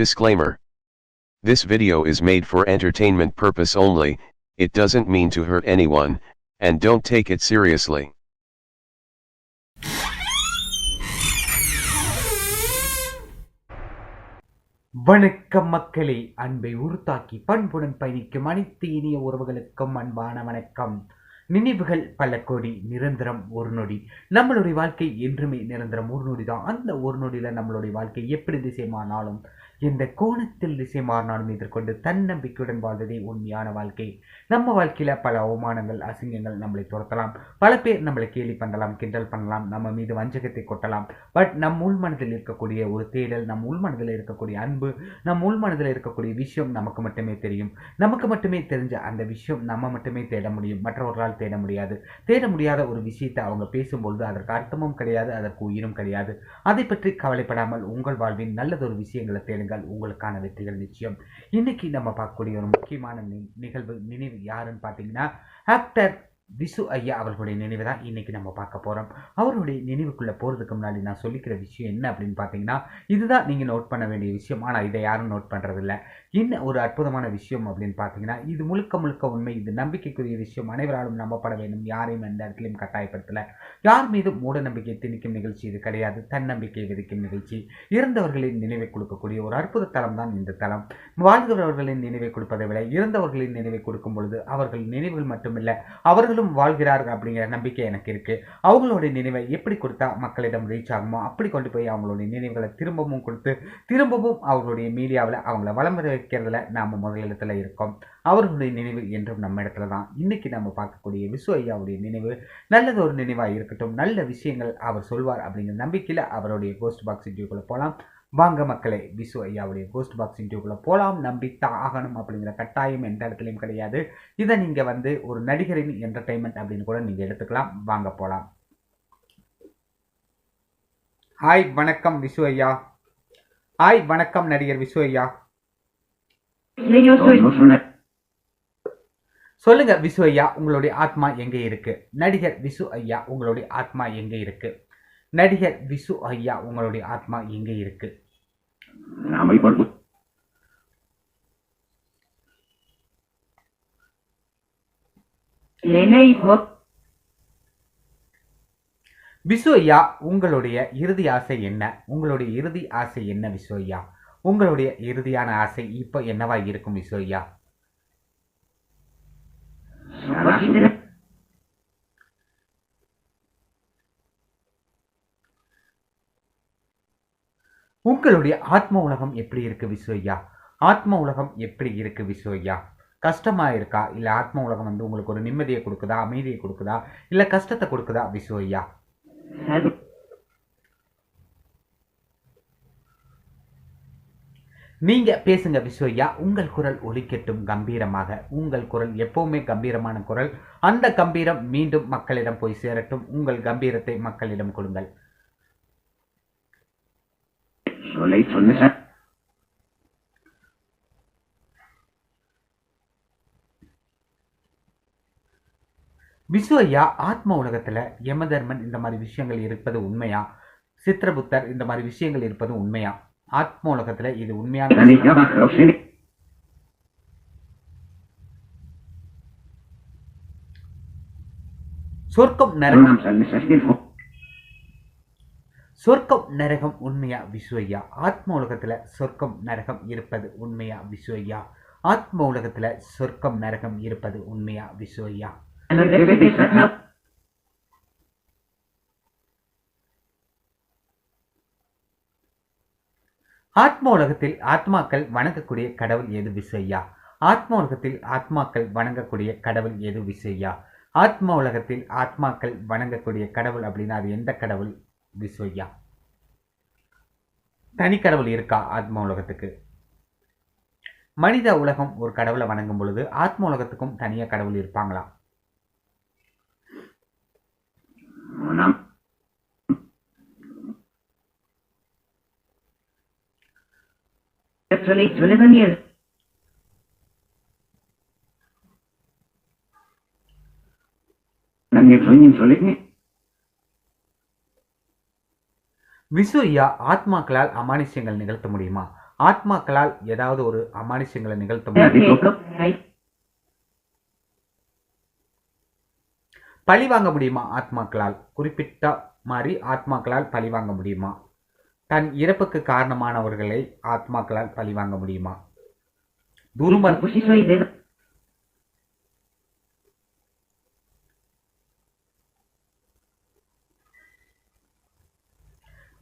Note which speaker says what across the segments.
Speaker 1: Disclaimer. This video is made for entertainment purpose only, it doesn't mean to hurt anyone, and don't take it seriously.
Speaker 2: வணக்கம் மக்களே. அன்பை உருத்தாக்கி பண்புடன் பயணிக்கும் அனைத்து இனிய உறவுகளுக்கும் அன்பான வணக்கம். நினைவுகள் பல கோடி நிரந்தரம் ஒரு நொடி. நம்மளுடைய வாழ்க்கை என்றுமே நிரந்தரம் ஒரு நொடி தான் அந்த ஒரு நொடியில் நம்மளுடைய வாழ்க்கை எப்படி திசைமானாலும் இந்த எந்த கோணத்தில் திசை மாறினாலும் எதிர்கொண்டு தன்னம்பிக்கையுடன் வாழ்வதே உண்மையான வாழ்க்கை. நம்ம வாழ்க்கையில் பல அவமானங்கள் அசிங்கங்கள் நம்மளை துரத்தலாம். பல பேர் நம்மளை கேலி பண்ணலாம் கிண்டல் பண்ணலாம் நம்ம மீது வஞ்சகத்தை கொட்டலாம். பட் நம் உள்மனதில் இருக்கக்கூடிய ஒரு தேடல் நம் உள் மனதில் இருக்கக்கூடிய அன்பு நம் உள்மனதில் இருக்கக்கூடிய விஷயம் நமக்கு மட்டுமே தெரியும். நமக்கு மட்டுமே தெரிஞ்ச அந்த விஷயம் நம்ம மட்டுமே தேட முடியும். மற்றவர்களால் தேட முடியாது. தேட முடியாத ஒரு விஷயத்தை அவங்க பேசும்பொழுது அதற்கு அர்த்தமும் கிடையாது அதற்கு உயிரும் கிடையாது. அதை பற்றி கவலைப்படாமல் உங்கள் வாழ்வின் நல்லதொரு விஷயங்களை தேடுங்கள். உங்களுக்கான வெற்றிகள் நிச்சயம். இன்னைக்கு நம்ம பார்க்கக்கூடிய ஒரு முக்கியமான நி- நிகழ்வு நினைவு யாருன்னு பார்த்தீங்கன்னா ஆக்டர் விசு ஐயா அவர்களுடைய நினைவு தான் இன்னைக்கு நம்ம பார்க்க போகிறோம் அவருடைய நினைவுக்குள்ளே போகிறதுக்கு முன்னாடி நான் சொல்லிக்கிற விஷயம் என்ன அப்படின்னு பார்த்தீங்கன்னா இதுதான் நீங்கள் நோட் பண்ண வேண்டிய விஷயம். ஆனால் இதை யாரும் நோட் பண்ணுறதில்ல என்ன ஒரு அற்புதமான விஷயம் அப்படின்னு பார்த்தீங்கன்னா இது முழுக்க முழுக்க உண்மை இது நம்பிக்கைக்குரிய விஷயம். அனைவராலும் நம்பப்பட வேண்டும். யாரையும் எந்த இடத்துலையும் கட்டாயப்படுத்தலை. யார் மீதும் மூட நம்பிக்கை திணிக்கும் நிகழ்ச்சி இது கிடையாது. தன்னம்பிக்கை விதிக்கும் நிகழ்ச்சி. இறந்தவர்களின் நினைவை கொடுக்கக்கூடிய ஒரு அற்புத தலம் தான் இந்த தலம். வாழ்கிறவர்களின் நினைவை கொடுப்பதை விட இறந்தவர்களின் நினைவை கொடுக்கும் பொழுது அவர்கள் நினைவுகள் மட்டுமில்லை அவர்களும் வாழ்கிறார்கள் அப்படிங்கிற நம்பிக்கை எனக்கு இருக்கு. அவங்களுடைய நினைவை எப்படி கொடுத்தா மக்களிடம் ரீச் ஆகுமோ அப்படி கொண்டு போய் அவங்களுடைய நினைவுகளை திரும்பவும் கொடுத்து திரும்பவும் அவர்களுடைய மீடியாவில் அவங்கள வளம் வைக்கிறதுல நாம் முதலிடத்துல இருக்கோம். அவர்களுடைய நினைவு என்றும் நம்ம இடத்துல தான். இன்றைக்கி நம்ம பார்க்கக்கூடிய விசு ஐயாவுடைய நினைவு நல்லது ஒரு நினைவாக இருக்கட்டும். நல்ல விஷயங்கள் அவர் சொல்வார் அப்படிங்கிற நம்பிக்கையில் அவருடைய கோஸ்ட் பாக்ஸ் இன்டர்வியூக்குள்ளே போகலாம் வாங்க மக்களே விசு ஐயாவுடைய கோஸ்ட் பாக்ஸ் இன்டர்வியூக்குள்ளே போகலாம் நம்பித்தான் ஆகணும் அப்படிங்கிற கட்டாயம் எந்த இடத்துலையும் கிடையாது. இதை நீங்கள் வந்து ஒரு நடிகரின் என்டர்டைன்மெண்ட் அப்படின்னு கூட நீங்கள் எடுத்துக்கலாம். வாங்க போகலாம் ஹாய் வணக்கம் விசு ஐயா. ஹாய் வணக்கம் நடிகர் விசு ஐயா. சொல்லுங்க விசு ஐயா உங்களுடைய ஆத்மா எங்க இருக்கு? நடிகர் விசு ஐயா உங்களுடைய ஆத்மா எங்க இருக்கு? நடிகர் விசு ஐயா உங்களுடைய ஆத்மா எங்க இருக்கு? விசு ஐயா உங்களுடைய இறுதி ஆசை என்ன? உங்களுடைய இறுதி ஆசை என்ன விசு ஐயா? உங்களுடைய இறுதியான ஆசை இப்போ என்னவா இருக்கும் விசு ஐயா உங்களுடைய ஆத்ம உலகம் எப்படி இருக்கு விசோய்யா? ஐயா ஆத்ம உலகம் எப்படி இருக்கு விசோய்யா? ஐயா கஷ்டமா இருக்கா? இல்ல ஆத்ம உலகம் வந்து உங்களுக்கு ஒரு நிம்மதியை கொடுக்குதா? அமைதியை கொடுக்குதா? இல்ல கஷ்டத்தை கொடுக்குதா விசு ஐயா
Speaker 3: Sadu,
Speaker 2: நீங்க பேசுங்க விசு ஐயா உங்கள் குரல் ஒலிக்கட்டும் கம்பீரமாக. உங்கள் குரல் எப்பவுமே கம்பீரமான குரல். அந்த கம்பீரம் மீண்டும் மக்களிடம் போய் சேரட்டும். உங்கள் கம்பீரத்தை மக்களிடம் கொடுங்கள். ஐயா ஆத்ம உலகத்துல யமதர்மன் இந்த மாதிரி விஷயங்கள் இருப்பது உண்மையா? சித்திரபுத்தர் இந்த மாதிரி விஷயங்கள் இருப்பது உண்மையா? ஆத்ம உலகத்துல இது உண்மையான சொர்க்கம் நரகம். சொர்க்கம் நரகம் உண்மையா விசு ஐயா ஆத்ம உலகத்துல சொர்க்கம் நரகம் இருப்பது உண்மையா விசு ஐயா ஆத்ம உலகத்துல சொர்க்கம் நரகம் இருப்பது உண்மையா விசு ஆத்ம உலகத்தில் ஆத்மாக்கள் வணங்கக்கூடிய கடவுள் எது விசையா? ஐயா ஆத்ம உலகத்தில் ஆத்மாக்கள் வணங்கக்கூடிய கடவுள் எது விசையா? ஆத்மா ஆத்ம உலகத்தில் ஆத்மாக்கள் வணங்கக்கூடிய கடவுள் அப்படின்னா அது எந்த கடவுள் விசையா? தனி கடவுள் இருக்கா ஆத்ம உலகத்துக்கு மனித உலகம் ஒரு கடவுளை வணங்கும் பொழுது ஆத்ம உலகத்துக்கும் தனியாக கடவுள் இருப்பாங்களா?
Speaker 3: Ronam, Solei Sole Daniel, Daniel Sonin Solei,
Speaker 2: Visu ஐயா ஆத்மாக்களால் அமானுஷ்யங்கள் நிகழ்த்த முடியுமா? ஆத்மாக்களால் ஏதாவது ஒரு அமானுஷ்யங்களை நிகழ்த்த முடியும். பழி வாங்க முடியுமா ஆத்மாக்களால்? குறிப்பிட்ட மாதிரி ஆத்மாக்களால் பழி வாங்க முடியுமா? தன் இறப்புக்கு காரணமானவர்களை ஆத்மாக்களால் பழி வாங்க முடியுமா
Speaker 3: dedo.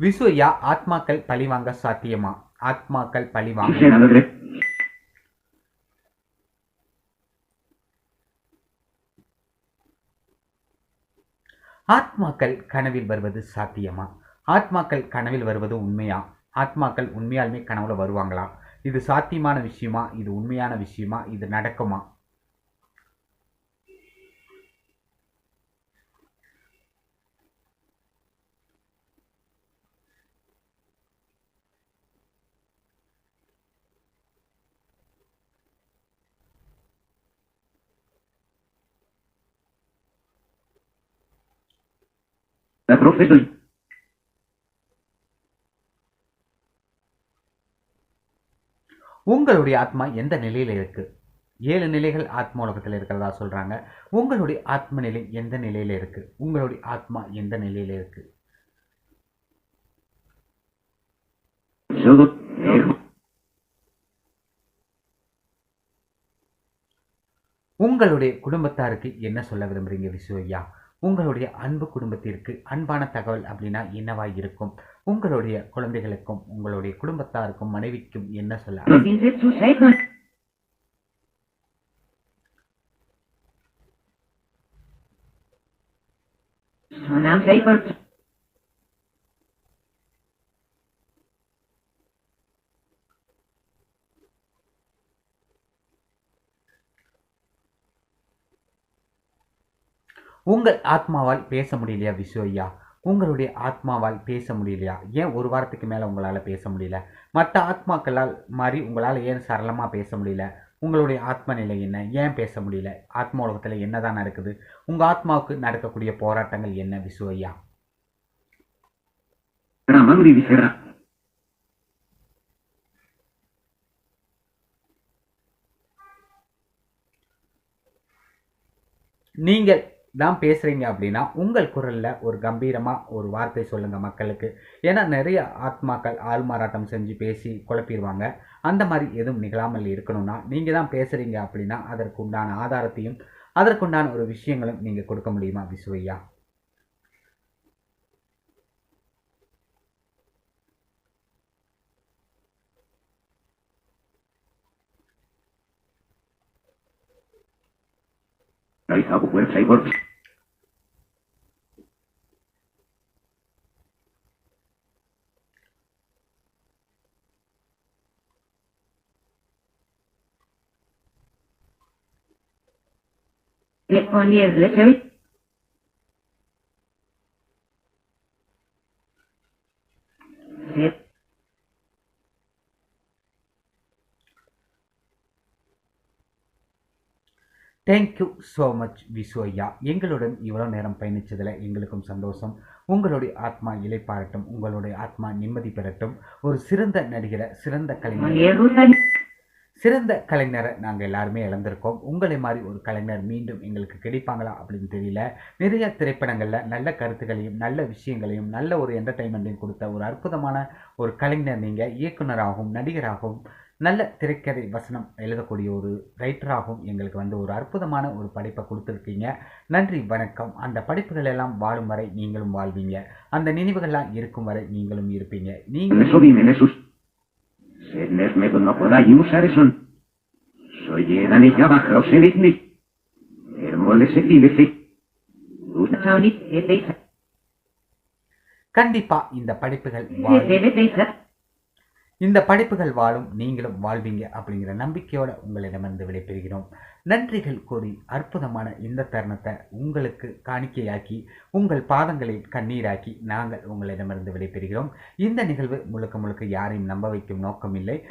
Speaker 2: விசுவையா ஆத்மாக்கள் பழி வாங்க சாத்தியமா ஆத்மாக்கள் பழி வாங்க
Speaker 3: C'era la tre.
Speaker 2: ஆத்மாக்கள் கனவில் வருவது சாத்தியமா ஆத்மாக்கள் கனவில் வருவது உண்மையா? ஆத்மாக்கள் உண்மையாலுமே கனவுல வருவாங்களா? இது சாத்தியமான விஷயமா? இது உண்மையான விஷயமா? இது நடக்குமா?
Speaker 3: La.
Speaker 2: உங்களுடைய ஆத்மா எந்த நிலையில இருக்கு? ஏழு நிலைகள் ஆத்ம உலகத்தில் இருக்கிறதா சொல்றாங்க. உங்களுடைய ஆத்ம நிலை எந்த நிலையில இருக்கு? உங்களுடைய ஆத்மா எந்த நிலையில இருக்கு? உங்களுடைய குடும்பத்தாருக்கு என்ன சொல்ல விரும்புறீங்க விசுவையா உங்களுடைய அன்பு குடும்பத்திற்கு அன்பான தகவல் அப்படின்னா என்னவா இருக்கும்? உங்களுடைய குழந்தைகளுக்கும் உங்களுடைய குடும்பத்தாருக்கும் மனைவிக்கும் என்ன சொல்ல
Speaker 3: Province
Speaker 2: உங்கள் ஆத்மாவால் பேச முடியலையா விசுவையா உங்களுடைய ஆத்மாவால் பேச முடியலையா? ஏன் ஒரு வாரத்துக்கு மேலே உங்களால் பேச முடியல? மற்ற ஆத்மாக்களால் மாதிரி உங்களால் ஏன் சரளமாக பேச முடியல? உங்களுடைய ஆத்ம நிலை என்ன? ஏன் பேச முடியல? ஆத்ம உலகத்தில் என்னதான் நடக்குது? உங்கள் ஆத்மாவுக்கு நடக்கக்கூடிய போராட்டங்கள் என்ன
Speaker 3: visera.
Speaker 2: நீங்கள் தான் பேசுகிறீங்க அப்படின்னா உங்கள் குரலில் ஒரு கம்பீரமாக ஒரு வார்த்தை சொல்லுங்கள் மக்களுக்கு. ஏன்னா நிறைய ஆத்மாக்கள் ஆள்மாறாட்டம் செஞ்சு பேசி குழப்பிடுவாங்க. அந்த மாதிரி எதுவும் நிகழாமல் இருக்கணும்னா நீங்கள் தான் பேசுகிறீங்க அப்படின்னா அதற்கு உண்டான ஆதாரத்தையும் அதற்குண்டான ஒரு விஷயங்களும் நீங்கள் கொடுக்க முடியுமா விசுவையா
Speaker 3: I have a website. Le ponies le feuilles. C'est
Speaker 2: thank you so much Visu ஐயா எங்களுடன் இவ்வளோ நேரம் பயணித்ததில் எங்களுக்கும் சந்தோஷம் உங்களுடைய ஆத்மா இலைப்பாரட்டும் உங்களுடைய ஆத்மா நிம்மதி பெறட்டும் ஒரு சிறந்த நடிகரை சிறந்த கலைஞர். சிறந்த கலைஞரை நாங்கள் எல்லாருமே இழந்திருக்கோம். உங்களை மாதிரி ஒரு கலைஞர் மீண்டும் எங்களுக்கு கிடைப்பாங்களா அப்படின்னு தெரியல. நிறைய திரைப்படங்களில் நல்ல கருத்துக்களையும் நல்ல விஷயங்களையும் நல்ல ஒரு என்டர்டைன்மெண்ட்டையும் கொடுத்த ஒரு அற்புதமான ஒரு கலைஞர் நீங்கள் இயக்குனராகவும் நடிகராகவும் நல்ல திரைக்கதை வசனம் எழுதக்கூடிய ஒரு ரைட்டராகவும் எங்களுக்கு வந்து ஒரு அற்புதமான ஒரு படைப்பை கொடுத்துருக்கீங்க. நன்றி வணக்கம். அந்த படைப்புகள் எல்லாம் வாழும் வரை நீங்களும் வாழ்வீங்க. அந்த நினைவுகள்லாம் இருக்கும் வரை நீங்களும் இருப்பீங்க. நீங்கள்
Speaker 3: eso. Soy eran y baja o se dice. Hermole se dice. Usani, etesa.
Speaker 2: கண்டிப்பா இந்த படைப்புகள். இந்த படைப்புகள் வாழும் நீங்களும் வாழ்வீங்க அப்படிங்கிற நம்பிக்கையோட உங்களிடமிருந்து விடைபெறுகிறோம். நன்றிகள் கூறி அற்புதமான இந்த தருணத்தை உங்களுக்கு காணிக்கையாக்கி உங்கள் பாதங்களில் கண்ணீராக்கி நாங்கள் உங்களிடமிருந்து விடைபெறுகிறோம். இந்த நிகழ்வு முழுக்க முழுக்க யாரையும் நம்ப வைக்கும் நோக்கம் இல்லை.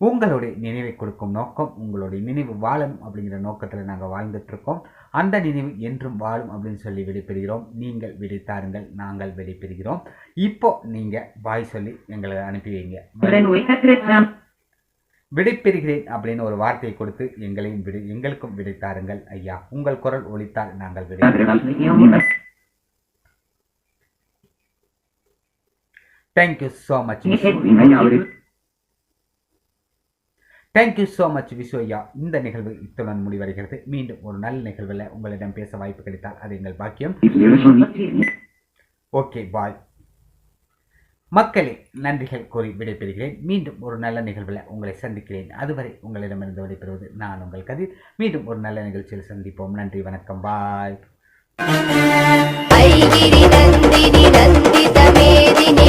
Speaker 2: உங்களுடைய நினைவை கொடுக்கும் நோக்கம் உங்களுடைய நினைவு வாழணும் அப்படிங்கிற நோக்கத்தில் நாங்கள் வாழ்ந்துட்டு இருக்கோம் அந்த நினைவு என்றும் வாழும் அப்படின்னு சொல்லி விடைபெறுகிறோம். நீங்கள் விடை தாருங்கள் நாங்கள் விடைபெறுகிறோம் இப்போ நீங்கள் பாய் சொல்லி எங்களை அனுப்பி வைங்க. விடைபெறுகிறேன் அப்படின்னு ஒரு வார்த்தையை கொடுத்து எங்களையும் விடை எங்களுக்கும் விடை தாருங்கள் ஐயா. உங்கள் குரல் ஒலித்தால் நாங்கள் விடை. Thank you so much. Thank you so much விஸ்வையா இந்த நிகழ்வு இத்துடன் முடிவடைகிறது. மீண்டும் ஒரு நல்ல நிகழ்வில் உங்களிடம் பேச வாய்ப்பு கிடைத்தால் அது எங்கள் பாக்கியம். ஓகே பாய் மக்களே நன்றிகள் கூறி விடைபெறுகிறேன். மீண்டும் ஒரு நல்ல நிகழ்வில் உங்களை சந்திக்கிறேன். அதுவரை உங்களிடமிருந்து விடைபெறுவது நான் உங்கள் கதிர். மீண்டும் ஒரு நல்ல நிகழ்ச்சியில் சந்திப்போம். நன்றி வணக்கம். பாய்
Speaker 4: நந்தினி நந்தினி நந்திதமேதினி